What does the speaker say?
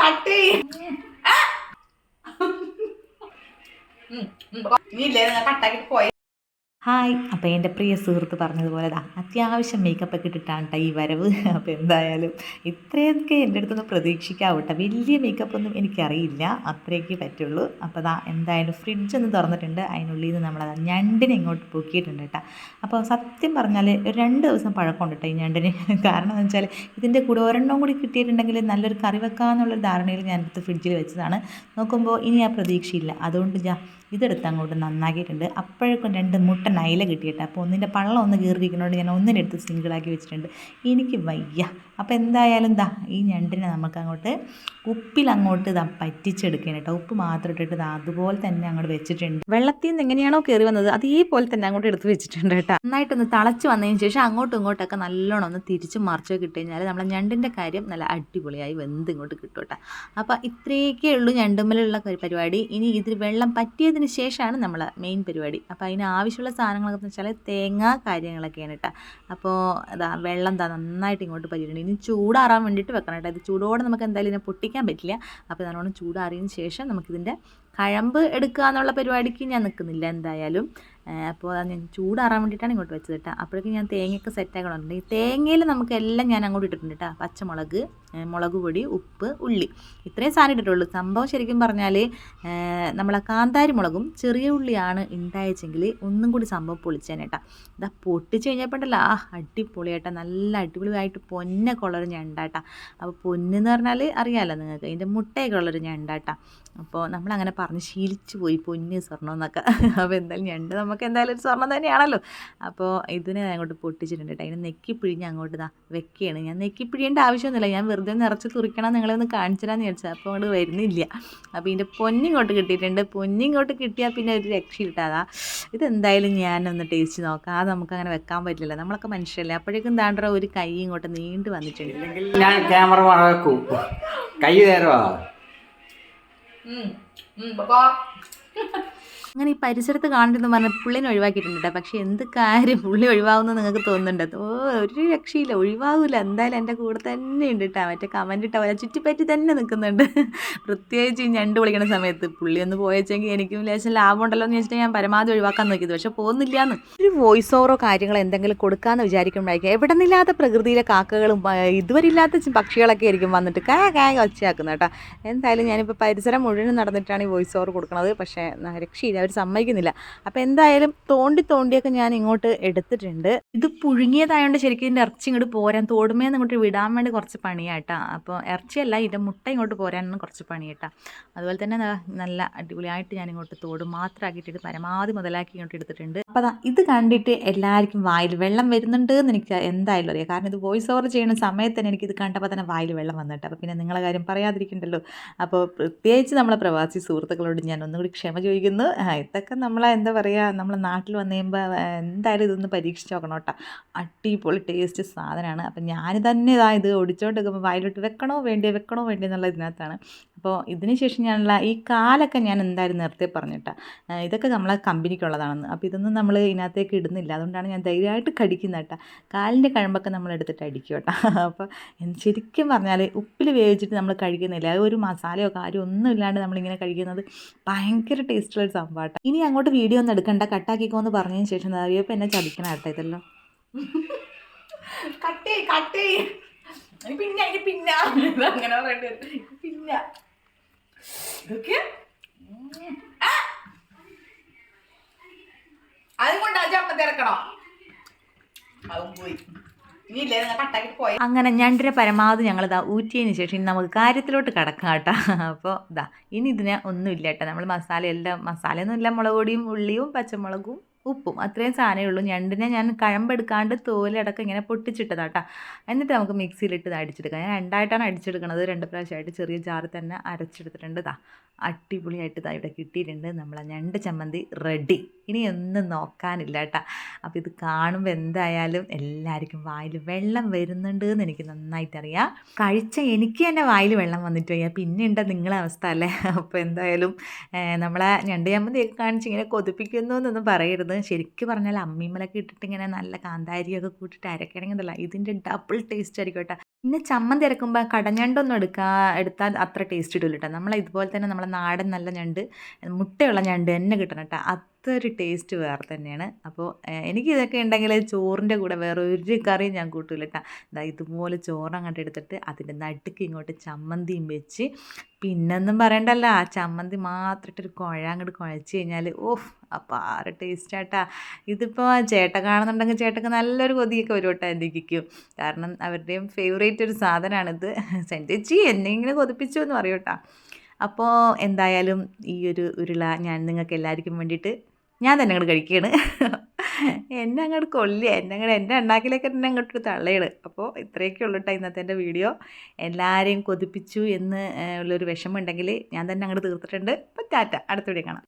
Cut നീ ഇല്ലേ കട്ടാക്കിട്ട് പോയി. ഹായ്. അപ്പോൾ എന്റെ പ്രിയ സുഹൃത്ത് പറഞ്ഞതുപോലെ ദാ അത്യാവശ്യം മേക്കപ്പ് ഒക്കെ ഇട്ടിട്ടാണ് കേട്ടോ ഈ വരവ്. അപ്പോൾ എന്തായാലും ഇത്രയൊക്കെ എന്റെ അടുത്തൊന്ന് പ്രതീക്ഷിക്കാവട്ടെ. വലിയ മേക്കപ്പ് ഒന്നും എനിക്കറിയില്ല. അത്രയൊക്കെ പറ്റുള്ളൂ. അപ്പോൾ ദാ എന്തായാലും ഫ്രിഡ്ജ് ഒന്ന് തുറന്നിട്ടുണ്ട്. അതിനുള്ളിൽ നിന്ന് നമ്മളത് ഞണ്ടിനെ ഇങ്ങോട്ട് പൊക്കിയിട്ടുണ്ട് കേട്ടോ അപ്പോൾ സത്യം പറഞ്ഞാൽ ഒരു രണ്ട് ദിവസം പഴക്കമുണ്ട് കേട്ടോ ഈ ഞണ്ടിന്. കാരണം എന്ന് വെച്ചാൽ ഇതിന്റെ കൂടെ ഒരെണ്ണം കൂടി കിട്ടിയിട്ടുണ്ടെങ്കിൽ നല്ലൊരു കറി വെക്കാമെന്നുള്ളൊരു ധാരണയിൽ ഞാൻ ഞാനെടുത്ത് ഫ്രിഡ്ജിൽ വെച്ചതാണ്. നോക്കുമ്പോൾ ഇനി ആ പ്രതീക്ഷയില്ല. അതുകൊണ്ട് ഞാൻ ഇതെടുത്ത് അങ്ങോട്ട് നന്നാക്കിയിട്ടുണ്ട്. അപ്പോഴേക്കും രണ്ട് മുട്ട നൈല കിട്ടിയിട്ട് അപ്പോൾ ഒന്നിന്റെ പള്ളം ഒന്ന് കീറിയിരിക്കുന്നതുകൊണ്ട് ഞാൻ ഒന്നിനെടുത്ത് സിംഗിളാക്കി വെച്ചിട്ടുണ്ട്. എനിക്ക് വയ്യ. അപ്പോൾ എന്തായാലും ദാ ഈ ഞണ്ടിനെ നമുക്ക് അങ്ങോട്ട് ഉപ്പിൽ അങ്ങോട്ട് ഇതാ പറ്റിച്ചെടുക്കണം കേട്ടോ. ഉപ്പ് മാത്രം ഇട്ടിട്ട് അതുപോലെ തന്നെ അങ്ങോട്ട് വെച്ചിട്ടുണ്ട്. വെള്ളത്തിൽ നിന്ന് എങ്ങനെയാണോ കയറി വന്നത് അതേപോലെ തന്നെ അങ്ങോട്ട് എടുത്ത് വെച്ചിട്ടുണ്ട് കേട്ടോ. നന്നായിട്ടൊന്ന് തിളച്ച് വന്നതിന് ശേഷം അങ്ങോട്ടും ഇങ്ങോട്ടൊക്കെ നല്ലോണം ഒന്ന് തിരിച്ച് മറിച്ച് ഇട്ട് കഴിഞ്ഞാൽ നമ്മളെ ഞണ്ടിന്റെ കാര്യം നല്ല അടിപൊളിയായി വെന്ത് ഇങ്ങോട്ട് കിട്ടും കേട്ടോ. അപ്പോൾ ഇത്രയൊക്കെ ഉള്ളൂ ഞണ്ടുമ്മലുള്ള പരിപാടി. ഇനി ഇതിൽ വെള്ളം പറ്റിയതിന് ശേഷമാണ് നമ്മളെ മെയിൻ പരിപാടി. അപ്പോൾ അതിന് ആവശ്യമുള്ള സാധനങ്ങളൊക്കെ എന്ന് വെച്ചാൽ തേങ്ങ കാര്യങ്ങളൊക്കെയാണ് കേട്ടോ അപ്പോൾ അതാ വെള്ളം എന്താ നന്നായിട്ട് ഇങ്ങോട്ട് പറ്റിയിട്ടുണ്ട്. ഇനി ചൂടാറാൻ വേണ്ടിയിട്ട് വെക്കണം കേട്ടോ ഇത് ചൂടോടെ നമുക്ക് എന്തായാലും ഇതിനെ പൊട്ടിക്കാൻ പറ്റില്ല. അപ്പോൾ നല്ലോണം ചൂടാറിയതിന് ശേഷം നമുക്കിതിന്റെ കഴമ്പ് എടുക്കുക എന്നുള്ള പരിപാടിക്ക് ഞാൻ നിൽക്കുന്നില്ല എന്തായാലും. അപ്പോൾ അത് ഞാൻ ചൂടാറാൻ വേണ്ടിയിട്ടാണ് ഇങ്ങോട്ട് വെച്ചത് കേട്ടോ. അപ്പോഴേക്കും ഞാൻ തേങ്ങയൊക്കെ സെറ്റാക്കണമുണ്ട് ഈ തേങ്ങയിൽ നമുക്ക് എല്ലാം ഞാൻ അങ്ങോട്ട് ഇട്ടിട്ടുണ്ട് കേട്ടോ. പച്ചമുളക് മുളക് പൊടി ഉപ്പ് ഉള്ളി. ഇത്രയും സാധനം ഇട്ടിട്ടുള്ളൂ. സംഭവം ശരിക്കും പറഞ്ഞാൽ നമ്മളെ കാന്താരി മുളകും ചെറിയ ഉള്ളിയാണ് ഉണ്ടായച്ചെങ്കിൽ ഒന്നും കൂടി സംഭവം പൊളിച്ചേനെ കേട്ടോ. ഇതാ പൊട്ടിച്ച് കഴിഞ്ഞപ്പോണ്ടല്ലോ ആ അടിപൊളിയായിട്ടാ നല്ല അടിപൊളിയായിട്ട് പൊന്ന പൊന്നൊക്കെ ഞാൻ ഉണ്ടാട്ടാ അപ്പോൾ പൊന്നെന്ന് പറഞ്ഞാൽ അറിയാമല്ലോ നിങ്ങൾക്ക് അതിന്റെ മുട്ടയൊക്കെ ഉള്ളൊരു ഉണ്ടാട്ടാ അപ്പോൾ നമ്മളങ്ങനെ പറഞ്ഞ് ശീലിച്ചു പോയി പൊന്ന് സ്വർണം എന്നൊക്കെ അപ്പോൾ എന്തായാലും ഞണ്ട് നമുക്ക് എന്തായാലും ഒരു സ്വർണം തന്നെയാണല്ലോ. അപ്പോൾ ഇതിനെ ഞാൻ അങ്ങോട്ട് പൊട്ടിച്ചിട്ടുണ്ട് കേട്ടോ അതിനെ നെക്കി പിഴിഞ്ഞ് അങ്ങോട്ട് ഇതാ വെക്കുകയാണ്. ഞാൻ നെക്കി പിഴിയേണ്ട ആവശ്യമൊന്നുമില്ല. ഞാൻ വെറുതെ നിറച്ച് തുറിക്കണം. നിങ്ങളെ ഒന്ന് കാണിച്ചിടാന്ന് വിചാരിച്ചത് അപ്പോൾ അങ്ങോട്ട് വരുന്നില്ല. അപ്പോൾ ഇതിന്റെ പൊന്നിങ്ങോട്ട് കിട്ടിയിട്ടുണ്ട്. പൊന്നിങ്ങോട്ട് കിട്ടിയാൽ പിന്നെ ഒരു രക്ഷയിട്ടാതാ ഇതെന്തായാലും ഞാനൊന്ന് ടേസ്റ്റ് നോക്കാം. അത് നമുക്ക് അങ്ങനെ വെക്കാൻ പറ്റില്ല നമ്മളൊക്കെ മനുഷ്യരല്ലേ. അപ്പോഴേക്കും താണ്ടറ ഒരു കൈ ഇങ്ങോട്ട് നീണ്ടു വന്നിട്ടുണ്ട്. ഞാൻ ക്യാമറ കൈ നേരവാ അങ്ങനെ ഈ പരിസരത്ത് കാണരുതെന്ന് പറഞ്ഞ പുള്ളിനെ ഒഴിവാക്കിയിട്ടുണ്ട് കേട്ടോ പക്ഷേ എന്ത് കാര്യം പുള്ളി ഒഴിവാകുമെന്ന് നിങ്ങൾക്ക് തോന്നുന്നുണ്ട്? ഓ ഒരു രക്ഷയില്ല. ഒഴിവാകില്ല എന്തായാലും എന്റെ കൂടെ തന്നെ ഉണ്ട് കേട്ടോ മറ്റേ കമന്റ് ഇട്ട പോലെ ചുറ്റിപ്പറ്റി തന്നെ നിൽക്കുന്നുണ്ട്. പ്രത്യേകിച്ച് ഈ ഞണ്ട് വിളിക്കുന്ന സമയത്ത് പുള്ളി ഒന്ന് പോയച്ചെങ്കിൽ എനിക്കും ലേശം ലാഭം ഉണ്ടല്ലോ എന്ന് വെച്ചിട്ട് ഞാൻ പരമാവധി ഒഴിവാക്കാൻ നോക്കിയത്. പക്ഷേ പോകുന്നില്ല എന്ന് ഒരു വോയിസ് ഓവറോ കാര്യങ്ങളോ എന്തെങ്കിലും കൊടുക്കാമെന്ന് വിചാരിക്കുമ്പോഴായിരിക്കും. എവിടെ നിന്നില്ലാത്ത പ്രകൃതിയിലെ കാക്കകളും ഇതുവരെ ഇല്ലാത്ത പക്ഷികളൊക്കെ ആയിരിക്കും വന്നിട്ട് കാ കാ ഒച്ചയാക്കുന്നത് കേട്ടോ എന്തായാലും ഞാനിപ്പോൾ പരിസരം മുഴുവൻ നടന്നിട്ടാണ് ഈ വോയിസ് ഓവർ കൊടുക്കുന്നത് പക്ഷേ രക്ഷയില്ല. അവർ സമ്മതിക്കുന്നില്ല. അപ്പോൾ എന്തായാലും തോണ്ടി തോണ്ടിയൊക്കെ ഞാൻ ഇങ്ങോട്ട് എടുത്തിട്ടുണ്ട്. ഇത് പുഴുങ്ങിയതായതുകൊണ്ട് ശരിക്കും ഇതിന്റെ ഇറച്ചി ഇങ്ങോട്ട് പോരാൻ തോടുമേന്ന് ഇങ്ങോട്ട് വിടാൻ വേണ്ടി കുറച്ച് പണിയാട്ടാ അപ്പോൾ ഇറച്ചിയല്ല ഇതിന്റെ മുട്ട ഇങ്ങോട്ട് പോരാനാണ് കുറച്ച് പണിയാട്ടാ അതുപോലെ തന്നെ നല്ല അടിപൊളിയായിട്ട് ഞാൻ ഇങ്ങോട്ട് തോട് മാത്രമാക്കിയിട്ട് പരമാവധി മുതലാക്കി ഇങ്ങോട്ട് എടുത്തിട്ടുണ്ട്. അപ്പോൾ അതാ ഇത് കണ്ടിട്ട് എല്ലാവർക്കും വായിൽ വെള്ളം വരുന്നുണ്ട് എന്ന് എനിക്ക് എന്തായാലും അറിയാം. കാരണം ഇത് വോയിസ് ഓവർ ചെയ്യുന്ന സമയത്ത് തന്നെ എനിക്കിത് കണ്ടപ്പോൾ തന്നെ വായിൽ വെള്ളം വന്നിട്ട്. അപ്പോൾ പിന്നെ നിങ്ങളെ കാര്യം പറയാതിരിക്കണ്ടല്ലോ. അപ്പോൾ പ്രത്യേകിച്ച് നമ്മളെ പ്രവാസി സുഹൃത്തുക്കളോട് ഞാൻ ഒന്നുകൂടി ക്ഷമ ചോദിക്കുന്നു. ഇതൊക്കെ നമ്മൾ എന്താ പറയുക നമ്മൾ നാട്ടിൽ വന്നു കഴിയുമ്പോൾ എന്തായാലും ഇതൊന്ന് പരീക്ഷിച്ച് നോക്കണം കേട്ടോ അടിപൊളി ടേസ്റ്റ് സാധനമാണ് അപ്പം ഞാൻ തന്നെ ഇതാ ഇത് ഒടിച്ചോണ്ട് നിൽക്കുമ്പോൾ വായിലോട്ട് വെക്കണോ വേണ്ടിയോ വെക്കണോ വേണ്ടിയോ എന്നുള്ള ഇതിനകത്താണ്. അപ്പോൾ ഇതിന് ശേഷം ഞാനുള്ള ഈ കാലൊക്കെ ഞാൻ എന്തായാലും നേരത്തെ പറഞ്ഞിട്ടാണ് ഇതൊക്കെ നമ്മളെ കമ്പനിക്കുള്ളതാണെന്ന്. അപ്പോൾ ഇതൊന്നും നമ്മൾ ഇതിനകത്തേക്ക് ഇടുന്നില്ല. അതുകൊണ്ടാണ് ഞാൻ ധൈര്യമായിട്ട് കടിക്കുന്നത് കേട്ടോ. കാലിന്റെ കഴമ്പൊക്കെ നമ്മൾ എടുത്തിട്ട് അടിക്കും കേട്ടോ. അപ്പോൾ ശരിക്കും പറഞ്ഞാൽ ഉപ്പിൽ വേവിച്ചിട്ട് നമ്മൾ കഴിക്കുന്നില്ല. ഒരു മസാലയോ കാര്യമോ ഒന്നും ഇല്ലാണ്ട് നമ്മളിങ്ങനെ കഴിക്കുന്നത് ഭയങ്കര ടേസ്റ്റുള്ള ഒരു സംഭവമാണ് ഇനി അങ്ങോട്ട് വീഡിയോ ഒന്നും എടുക്കണ്ട. കട്ടാക്കിക്കോ എന്ന് പറഞ്ഞതിന് ശേഷം അറിയപ്പോൾ അറിയോ എന്നെ ചതിക്കണം കേട്ടോ ഇതെല്ലാം. പിന്നെ പിന്നെ. അങ്ങനെ പറയേണ്ടി പിന്നെ. ഇതൊക്കെ? അതും കട്ടാക്കിട്ട് പോയി. അങ്ങനെ ഞണ്ടിനെ പരമാവധി ഞങ്ങളിതാ ഊറ്റിയതിന് ശേഷം ഇനി നമുക്ക് കാര്യത്തിലോട്ട് കിടക്കാം കേട്ടോ. അപ്പോൾ ഇതാ ഇനി ഇതിനെ ഒന്നുമില്ല കേട്ടോ. നമ്മൾ മസാല എല്ലാം മസാലയൊന്നുമില്ല മുളക് പൊടിയും ഉള്ളിയും പച്ചമുളകും ഉപ്പും അത്രയും സാധനമേ ഉള്ളൂ. ഞണ്ടിനെ ഞാൻ കഴമ്പെടുക്കാണ്ട് തോലടക്കം ഇങ്ങനെ പൊട്ടിച്ചിട്ടതാട്ടാ. എന്നിട്ട് നമുക്ക് മിക്സിയിലിട്ട് അടിച്ചെടുക്കാം. ഞാൻ രണ്ടായിട്ടാണ് അടിച്ചെടുക്കുന്നത് രണ്ട് പ്രാവശ്യമായിട്ട് ചെറിയ ജാറിൽ തന്നെ അരച്ചെടുത്തിട്ടുണ്ട്. ഇതാ അടിപൊളിയായിട്ട് ഇതാ ഇവിടെ കിട്ടിയിട്ടുണ്ട്. നമ്മളെ ഞണ്ട് ചമ്മന്തി റെഡി. ഇനി ഒന്നും നോക്കാനില്ല കേട്ടോ അപ്പോൾ ഇത് കാണുമ്പോൾ എന്തായാലും എല്ലാവർക്കും വായിൽ വെള്ളം വരുന്നുണ്ട് എന്ന് എനിക്ക് നന്നായിട്ട് അറിയാം കഴിച്ച എനിക്ക് തന്നെ വായിൽ വെള്ളം വന്നിട്ട് വയ്യ. പിന്നെ ഉണ്ട് നിങ്ങളെ അവസ്ഥ അല്ലേ? അപ്പോൾ എന്തായാലും നമ്മളെ ഞണ്ട് ചമ്മന്തിയൊക്കെ കാണിച്ച് ഇങ്ങനെ കൊതിപ്പിക്കുന്നു എന്നൊന്നും പറയരുത്. ശരിക്കും പറഞ്ഞാൽ അമ്മീമലൊക്കെ ഇട്ടിട്ട് ഇങ്ങനെ നല്ല കാന്താരിയൊക്കെ കൂട്ടിട്ട് അരക്കണമെങ്കിൽ ഇതിന്റെ ഡബിൾ ടേസ്റ്റ് ആയിരിക്കും കേട്ടോ. പിന്നെ ചമ്മന്തി ഇറക്കുമ്പോൾ കടഞ്ഞണ്ടൊന്നും എടുക്കാ എടുത്താൽ അത്ര ടേസ്റ്റ് ഇടില്ല കേട്ടോ നമ്മൾ ഇതുപോലെ തന്നെ നമ്മളെ നാടൻ നല്ല ഞണ്ട് മുട്ടയുള്ള ഞണ്ട് തന്നെ കിട്ടണം കേട്ടോ. അതൊരു ടേസ്റ്റ് വേറെ തന്നെയാണ്. അപ്പോൾ എനിക്ക് ഇതൊക്കെ ഉണ്ടെങ്കിൽ ചോറിന്റെ കൂടെ വേറെ ഒരു കറിയും ഞാൻ കൂട്ടില്ല കേട്ടോ. ഇതാ ഇതുപോലെ ചോറ് അങ്ങോട്ട് എടുത്തിട്ട് അതിന്റെ നടുക്ക് ഇങ്ങോട്ട് ചമ്മന്തിയും വെച്ച് പിന്നൊന്നും പറയണ്ടല്ലോ ആ ചമ്മന്തി മാത്രം ഇട്ടൊരു കുഴ അങ്ങോട്ട് കുഴച്ച് കഴിഞ്ഞാൽ ഓഹ് അപ്പോൾ ആറ് ടേസ്റ്റ് ആട്ടാ. ഇതിപ്പോൾ ചേട്ട കാണുന്നുണ്ടെങ്കിൽ ചേട്ടക്ക് നല്ലൊരു കൊതിയൊക്കെ വരും കേട്ടോ എന്തിക്കും കാരണം അവരുടെയും ഫേവറേറ്റ് ഒരു സാധനമാണിത് സെന്റേച്ചി എന്നെങ്കിലും കൊതിപ്പിച്ചു എന്ന് പറയും അപ്പോൾ എന്തായാലും ഈ ഒരു ഉരുള ഞാൻ നിങ്ങൾക്ക് എല്ലാവർക്കും വേണ്ടിയിട്ട് ഞാൻ തന്നെ അങ്ങോട്ട് കഴിക്കുകയാണ് എന്നെ അങ്ങോട്ട് കൊല്ലുക എന്നെ അങ്ങോട്ട് എന്റെ ഉണ്ടാക്കിലേക്ക് തന്നെ അങ്ങോട്ട് തള്ളയാണ്. അപ്പോൾ ഇത്രയൊക്കെ ഉള്ളു കേട്ടോ ഇന്നത്തെ എന്റെ വീഡിയോ. എല്ലാവരെയും കൊതിപ്പിച്ചു എന്ന് ഉള്ളൊരു വിഷമം ഉണ്ടെങ്കിൽ ഞാൻ തന്നെ അങ്ങോട്ട് തീർത്തിട്ടുണ്ട്. അപ്പോൾ ടാറ്റ. അടുത്ത വീഡിയോ കാണാം.